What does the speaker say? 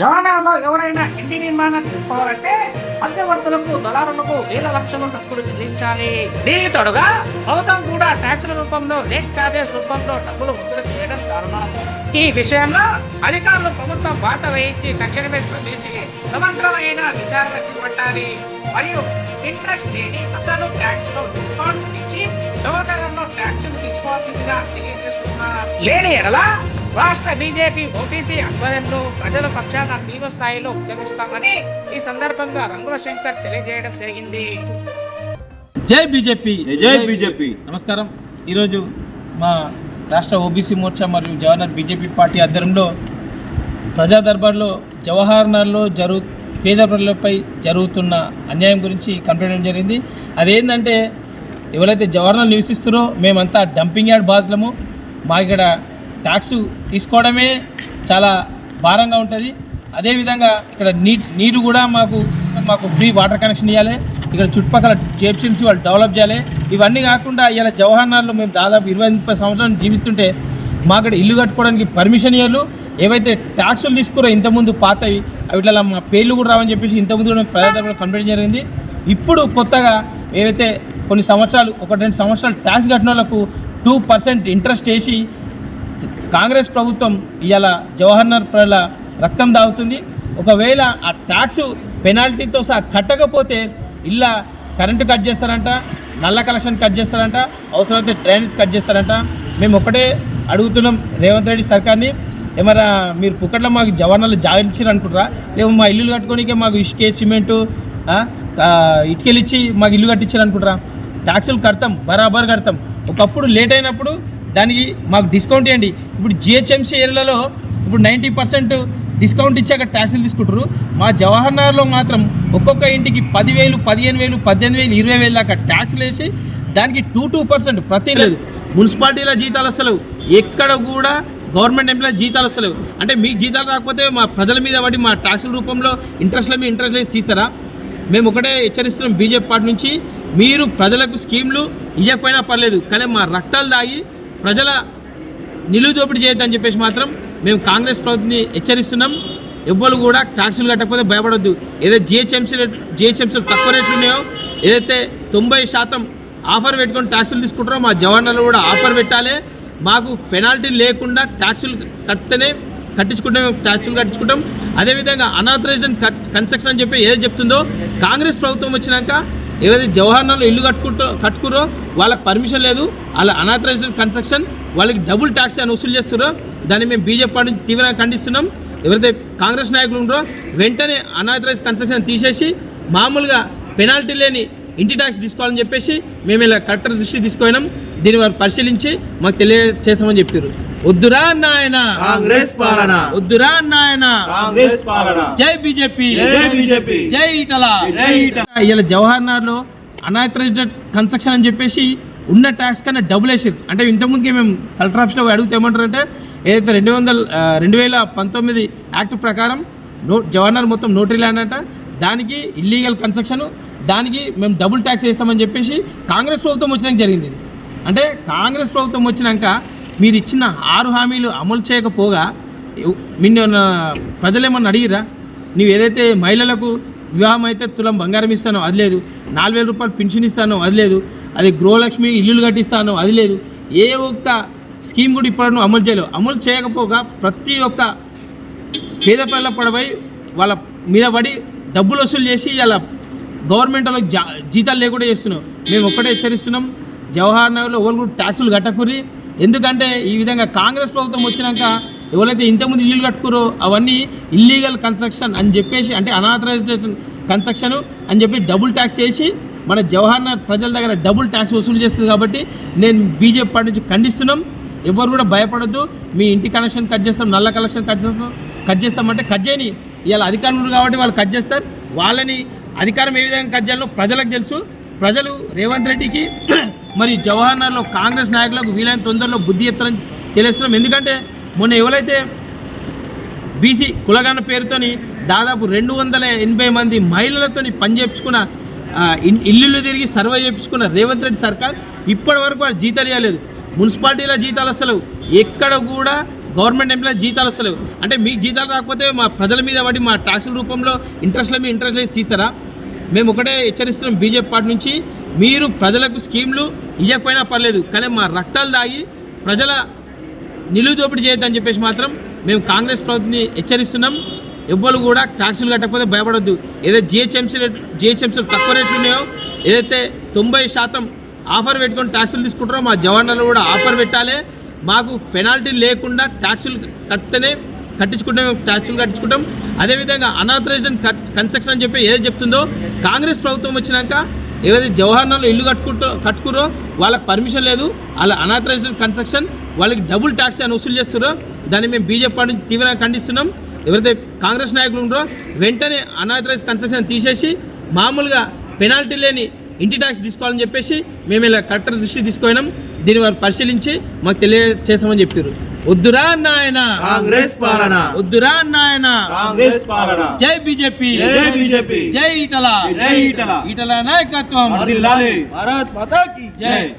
జవానాలో ఎవరైనా ఇంటి నిర్మాణం తీసుకోవాలంటే మధ్యవర్తులకు దళారులకు వేల లక్షలు డబ్బులు చెల్లించాలి. దీనికి తోడుగా అవసరం కూడా ట్యాక్సుల రూపంలో లేట్ చార్జెస్ రూపంలో డబ్బులు వసూలు చేయడం కారణం ఈ విషయంలో అధికారులు ప్రభుత్వం బాట వేయించి తక్షణమే స్పందించి సమగ్రమైన విచారణ చేపట్టాలి. మరియు ఇంట్రెస్ట్ లేని అసలు ట్యాక్స్లో డిస్కౌంట్ ఇచ్చి సౌకర్యంలో ట్యాక్స్ తీసుకోవాల్సిందిగా తెలియజేస్తున్నారు. లేని ఎలా రాష్ట్ర బీజేపీ ఓబీసీ ఆధ్వర్యంలో ప్రజల పక్షాన తీవ్ర స్థాయిలో ఉద్యమిస్తామని ఈ సందర్భంగా రంగుల శంకర్ తెలియజేయడం జరిగింది. జై బీజేపీ. జై బీజేపీ. నమస్కారం. ఈరోజు మా రాష్ట్ర ఓబీసీ మోర్చా మరియు జవహర్ బీజేపీ పార్టీ ఆధ్వర్యంలో ప్రజా దర్బార్లో జవహర్ నగర్లో జరుగు పేద ప్రజలపై జరుగుతున్న అన్యాయం గురించి కంప్లైంట్ జరిగింది. అదేంటంటే ఎవరైతే జవహర్లాల్ నివసిస్తారో మేమంతా డంపింగ్ యార్డ్ బాధితులము. మా ఇక్కడ ట్యాక్స్ తీసుకోవడమే చాలా భారంగా ఉంటుంది. అదేవిధంగా ఇక్కడ నీట్ నీరు కూడా మాకు మాకు ఫ్రీ వాటర్ కనెక్షన్ ఇవ్వాలి ఇక్కడ చుట్టుపక్కల జేప్సిన్స్ వాళ్ళు డెవలప్ చేయాలి. ఇవన్నీ కాకుండా ఇలా జవహర్ మేము దాదాపు ఇరవై ముప్పై సంవత్సరాలు జీవిస్తుంటే మా ఇల్లు కట్టుకోవడానికి పర్మిషన్ ఇవ్వరు ఏవైతే ట్యాక్సులు తీసుకురో ఇంతకుముందు పాతవి వీటిలో మా పేర్లు కూడా రావని చెప్పేసి ఇంతకుముందు కూడా ప్రజాదరణ కంప్లైంట్ జరిగింది. ఇప్పుడు కొత్తగా ఏవైతే కొన్ని సంవత్సరాలు ఒకటి రెండు సంవత్సరాలు ట్యాక్స్ కట్టిన వాళ్ళకు టూ పర్సెంట్ ఇంట్రెస్ట్ వేసి కాంగ్రెస్ ప్రభుత్వం ఇవాళ జవహర్లాల్ ప్రజల రక్తం దాగుతుంది. ఒకవేళ ఆ ట్యాక్స్ పెనాల్టీతో సహా కట్టకపోతే ఇలా కరెంటు కట్ చేస్తారంట నల్ల కలెక్షన్ కట్ చేస్తారంట అవసరమైతే డ్రైనేజ్ కట్ చేస్తారంట. మేము ఒకటే అడుగుతున్నాం రేవంత్ రెడ్డి సర్కార్ని. ఏమన్నా మీరు పుక్కట్లో మాకు జవాన్లు జాగించారు అనుకుంటారా? లేవు మా ఇల్లు కట్టుకోనికే మాకు ఇసుకే సిమెంటు ఇటుకలు ఇచ్చి మాకు ఇల్లు కట్టించారు అనుకుంటారా? ట్యాక్సులు కడతాం బరాబర్ కడతాం. ఒకప్పుడు లేట్ అయినప్పుడు దానికి మాకు డిస్కౌంట్ ఇవ్వండి. ఇప్పుడు జిహెచ్ఎంసీ ఏరియాలలో ఇప్పుడు నైంటీ పర్సెంట్ డిస్కౌంట్ ఇచ్చాక ట్యాక్సీలు తీసుకుంటారు మా జవహర్ నగర్లో మాత్రం ఒక్కొక్క ఇంటికి పదివేలు పదిహేను వేలు పద్దెనిమిది వేలు ఇరవై వేలు దాకా ట్యాక్సీలు వేసి దానికి టూ టూ పర్సెంట్ ప్రతి లేదు మున్సిపాలిటీల జీతాలు అసలు ఎక్కడ కూడా గవర్నమెంట్ ఎంప్లాయీ జీతాలు అసలు అంటే మీకు జీతాలు రాకపోతే మా ప్రజల మీద పడి మా ట్యాక్సుల రూపంలో ఇంట్రెస్ట్ల మీద ఇంట్రెస్ట్ వేసి తీస్తారా? మేము ఒకటే హెచ్చరిస్తున్నాం బీజేపీ పార్టీ నుంచి. మీరు ప్రజలకు స్కీమ్లు ఇవ్వకపోయినా పర్లేదు కానీ మా రక్తాలు దాగి ప్రజల నిలువు దోపిడీ చేయొద్దని చెప్పేసి మాత్రం మేము కాంగ్రెస్ ప్రభుత్వాన్ని హెచ్చరిస్తున్నాం. ఎవ్వరు కూడా ట్యాక్సులు కట్టకపోతే భయపడొద్దు. ఏదైతే జిహెచ్ఎంసీ రేట్ జిహెచ్ఎంసీలు తక్కువ రేట్లు ఉన్నాయో ఏదైతే తొంభై శాతం ఆఫర్ పెట్టుకొని ట్యాక్సులు తీసుకుంటారో మా జవాన్లు కూడా ఆఫర్ పెట్టాలి. మాకు పెనాల్టీ లేకుండా ట్యాక్సులు కడితేనే కట్టించుకుంటాం మేము ట్యాక్సులు కట్టించుకుంటాం. అదేవిధంగా అనాథరైజ్డ్ కన్స్ట్రక్షన్ అని చెప్పి ఏదో చెప్తుందో కాంగ్రెస్ ప్రభుత్వం వచ్చినాక ఏదైతే జవహర్లాల్ ఇల్లు కట్టుకుంటూ కట్టుకురో వాళ్ళకి పర్మిషన్ లేదు. వాళ్ళ అనాథరైజ్డ్ కన్స్ట్రక్షన్ వాళ్ళకి డబుల్ ట్యాక్స్ అని వసూలు చేస్తున్నారో దాన్ని మేము బీజేపీ పార్టీ నుంచి తీవ్రంగా ఖండిస్తున్నాం. ఎవరైతే కాంగ్రెస్ నాయకులు ఉన్నారో వెంటనే అనాథరైజ్ కన్స్ట్రక్షన్ తీసేసి మామూలుగా పెనాల్టీ లేని ఇంటి ట్యాక్స్ తీసుకోవాలని చెప్పేసి మేము ఇలా కలెక్టర్ దృష్టి తీసుకుపోయినాం. దీన్ని వారు పరిశీలించి మాకు తెలియచేసామని చెప్పారు. వద్దురా నాయన. కాంగ్రెస్ పాలన. వద్దురా నాయన. కాంగ్రెస్ పాలన. జై బీజేపీ. జై బీజేపీ. జై ఈటల జై ఈటల. ఇలా జవహర్ నగర్లో అనాథరైజ్డ్ కన్స్ట్రక్షన్ అని చెప్పేసి ఉన్న ట్యాక్స్ కన్నా డబుల్ వేసారు అంటే ఇంతకుముందుకే మేము కలెక్టర్ ఆఫీస్లో అడిగితే ఏమంటారంటే ఏదైతే రెండు వందల రెండు వేల పంతొమ్మిది యాక్ట్ ప్రకారం నో జవహర్ నగర్ మొత్తం నోటరీ ల్యాండ్ అంట దానికి ఇల్లీగల్ కన్స్ట్రక్షన్ దానికి మేము డబుల్ ట్యాక్స్ వేస్తామని చెప్పేసి కాంగ్రెస్ ప్రభుత్వం వచ్చినాక జరిగింది అంటే కాంగ్రెస్ ప్రభుత్వం వచ్చినాక మీరు ఇచ్చిన ఆరు హామీలు అమలు చేయకపోగా నిన్న ప్రజలేమన్నా అడిగిరా నువ్వు ఏదైతే మహిళలకు వివాహం అయితే తులం బంగారం ఇస్తానో అది లేదు నాలుగు వేల రూపాయలు పెన్షన్ ఇస్తానో అది లేదు అది గృహలక్ష్మి ఇల్లులు కట్టిస్తానో అది లేదు ఏ ఒక్క స్కీమ్ కూడా ఇప్పటి అమలు చేయలేవు అమలు చేయకపోగా ప్రతి ఒక్క పేద పిల్లల పడవై వాళ్ళ మీద పడి డబ్బులు వసూలు చేసి ఇలా గవర్నమెంట్ వాళ్ళకి జా జీతాలు లేకుండా చేస్తున్నాం మేము ఒక్కటే హెచ్చరిస్తున్నాం. జవహర్ నగర్లో ఎవరు కూడా ట్యాక్సులు కట్టకుర్రి. ఎందుకంటే ఈ విధంగా కాంగ్రెస్ ప్రభుత్వం వచ్చినాక ఎవరైతే ఇంతకుముందు ఇల్లు కట్టుకురో అవన్నీ ఇల్లీగల్ కన్స్ట్రక్షన్ అని చెప్పేసి అంటే అనాథరైజేషన్ కన్స్ట్రక్షన్ అని చెప్పి డబుల్ ట్యాక్స్ చేసి మన జవహర్ నగర్ ప్రజల దగ్గర డబుల్ ట్యాక్స్ వసూలు చేస్తుంది కాబట్టి నేను బీజేపీ పార్టీ నుంచి ఖండిస్తున్నాం. ఎవరు కూడా భయపడద్దు. మీ ఇంటి కనెక్షన్ కట్ చేస్తాం నల్ల కనెక్షన్ కట్ చేస్తాం కట్ చేస్తామంటే కట్ చేయని. ఇవాళ అధికారులు కాబట్టి వాళ్ళు కట్ చేస్తారు. వాళ్ళని అధికారం ఏ విధంగా కట్ చేయాలో ప్రజలకు తెలుసు. ప్రజలు రేవంత్ రెడ్డికి మరి జవహర్నగర్లో కాంగ్రెస్ నాయకులకు వీలైన తొందరలో బుద్ధి చెప్తారని తెలియస్తున్నాం ఎందుకంటే మొన్న ఎవరైతే బీసీ కులగన్న పేరుతోని దాదాపు రెండు వందల ఎనభై మంది మహిళలతోని పనిచేపించుకున్న ఇల్లు ఇల్లులు తిరిగి సర్వే చేయించుకున్న రేవంత్ రెడ్డి సర్కార్ ఇప్పటి వరకు వాళ్ళు జీతాలు ఇవ్వలేదు. మున్సిపాలిటీల జీతాలు అసలు ఎక్కడ కూడా గవర్నమెంట్ ఎంప్లాయీ జీతాలు వస్తలేవు అంటే మీకు జీతాలు రాకపోతే మా ప్రజల మీద పడి మా ట్యాక్సుల రూపంలో ఇంట్రెస్ట్ల మీద ఇంట్రెస్ట్ తీస్తారా? మేము ఒకటే హెచ్చరిస్తున్నాం బీజేపీ పార్టీ నుంచి మీరు ప్రజలకు స్కీమ్లు ఇవ్వకపోయినా పర్లేదు కానీ మా రక్తాలు దాగి ప్రజల నిలువు దోపిడీ చేయొద్దని చెప్పేసి మాత్రం మేము కాంగ్రెస్ ప్రభుత్వాన్ని హెచ్చరిస్తున్నాం. ఎవ్వరు కూడా ట్యాక్సులు కట్టకపోతే భయపడొద్దు. ఏదైతే జిహెచ్ఎంసీ రేట్ జిహెచ్ఎంసీలు తక్కువ రేట్లు ఉన్నాయో ఏదైతే తొంభై శాతం ఆఫర్ పెట్టుకొని ట్యాక్సులు తీసుకుంటారో మా జవాన్లు కూడా ఆఫర్ పెట్టాలి. మాకు పెనాల్టీ లేకుండా ట్యాక్సులు కడితేనే కట్టించుకుంటాం ట్యాక్సులు కట్టించుకుంటాం. అదేవిధంగా అనాథరైజ్డ్ కన్స్ట్రక్షన్ అని చెప్పి ఏదైతే చెప్తుందో కాంగ్రెస్ ప్రభుత్వం వచ్చినాక ఏదైతే జవహర్లాల్ ఇల్లు కట్టుకుంటూ కట్టుకురో వాళ్ళకి పర్మిషన్ లేదు. వాళ్ళ అనాథరైజ్డ్ కన్స్ట్రక్షన్ వాళ్ళకి డబుల్ ట్యాక్స్ అని వసూలు చేస్తారో దాన్ని మేము బీజేపీ పార్టీ నుంచి తీవ్రంగా ఖండిస్తున్నాం. ఎవరైతే కాంగ్రెస్ నాయకులు ఉన్నారో వెంటనే అనాథరైజ్ కన్స్ట్రక్షన్ తీసేసి మామూలుగా పెనాల్టీ లేని ఇంటి ట్యాక్స్ తీసుకోవాలని చెప్పేసి మేము ఇలా కలెక్టర్ దృష్టి తీసుకుపోయినాం. దీన్ని వారు పరిశీలించి మాకు తెలియజేసామని చెప్పారు వద్దురా నాయన. కాంగ్రెస్ పాలన. వద్దురా నాయన. కాంగ్రెస్ పాలన. జై బీజేపీ. జై బీజేపీ. జై ఈటల జై ఈటల ఈటల నాయకత్వం. వర్ధిల్లాలి. జై జై.